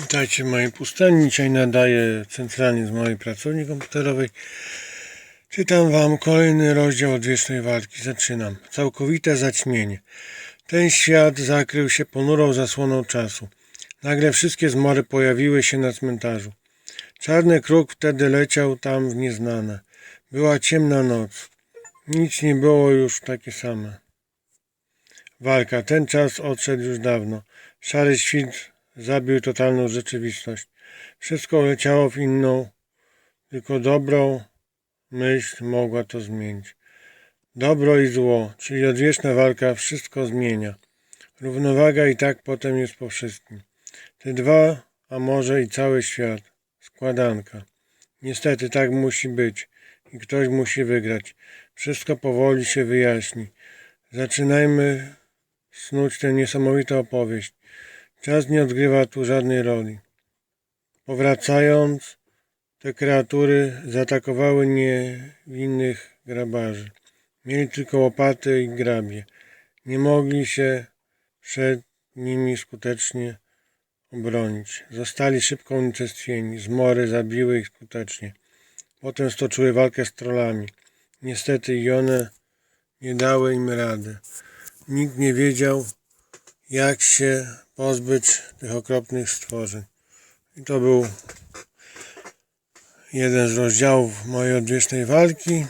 Witajcie w mojej pustelni. Dzisiaj nadaję centralnie z mojej pracowni komputerowej. Czytam Wam kolejny rozdział odwiecznej walki. Zaczynam. Całkowite zaćmienie. Ten świat zakrył się ponurą zasłoną czasu. Nagle wszystkie zmory pojawiły się na cmentarzu. Czarny kruk wtedy leciał tam w nieznane. Była ciemna noc. Nic nie było już takie same. Walka. Ten czas odszedł już dawno. Szary świt zabił totalną rzeczywistość. Wszystko leciało w inną, tylko dobrą myśl mogła to zmienić. Dobro i zło, czyli odwieczna walka, wszystko zmienia. Równowaga i tak potem jest po wszystkim. Te dwa, a może i cały świat. Składanka. Niestety tak musi być i ktoś musi wygrać. Wszystko powoli się wyjaśni. Zaczynajmy snuć tę niesamowitą opowieść. Czas nie odgrywa tu żadnej roli. Powracając, te kreatury zaatakowały niewinnych grabarzy. Mieli tylko łopaty i grabie. Nie mogli się przed nimi skutecznie obronić. Zostali szybko unicestwieni. Zmory zabiły ich skutecznie. Potem stoczyły walkę z trollami. Niestety i one nie dały im rady. Nikt nie wiedział, jak się pozbyć tych okropnych stworzeń. I to był jeden z rozdziałów mojej odwiecznej walki.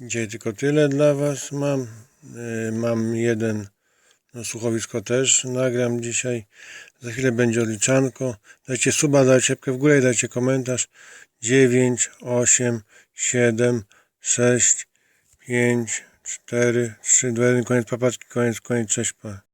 Dzisiaj tylko tyle dla Was mam. Yy, Mam jeden no, słuchowisko też nagram dzisiaj. Za chwilę będzie odliczanko. Dajcie suba, dajcie łapkę w górę i dajcie komentarz. 9, 8, 7, 6, 5, 4, 3, 2, 1, koniec papaczki, koniec, koniec, cześć, pa.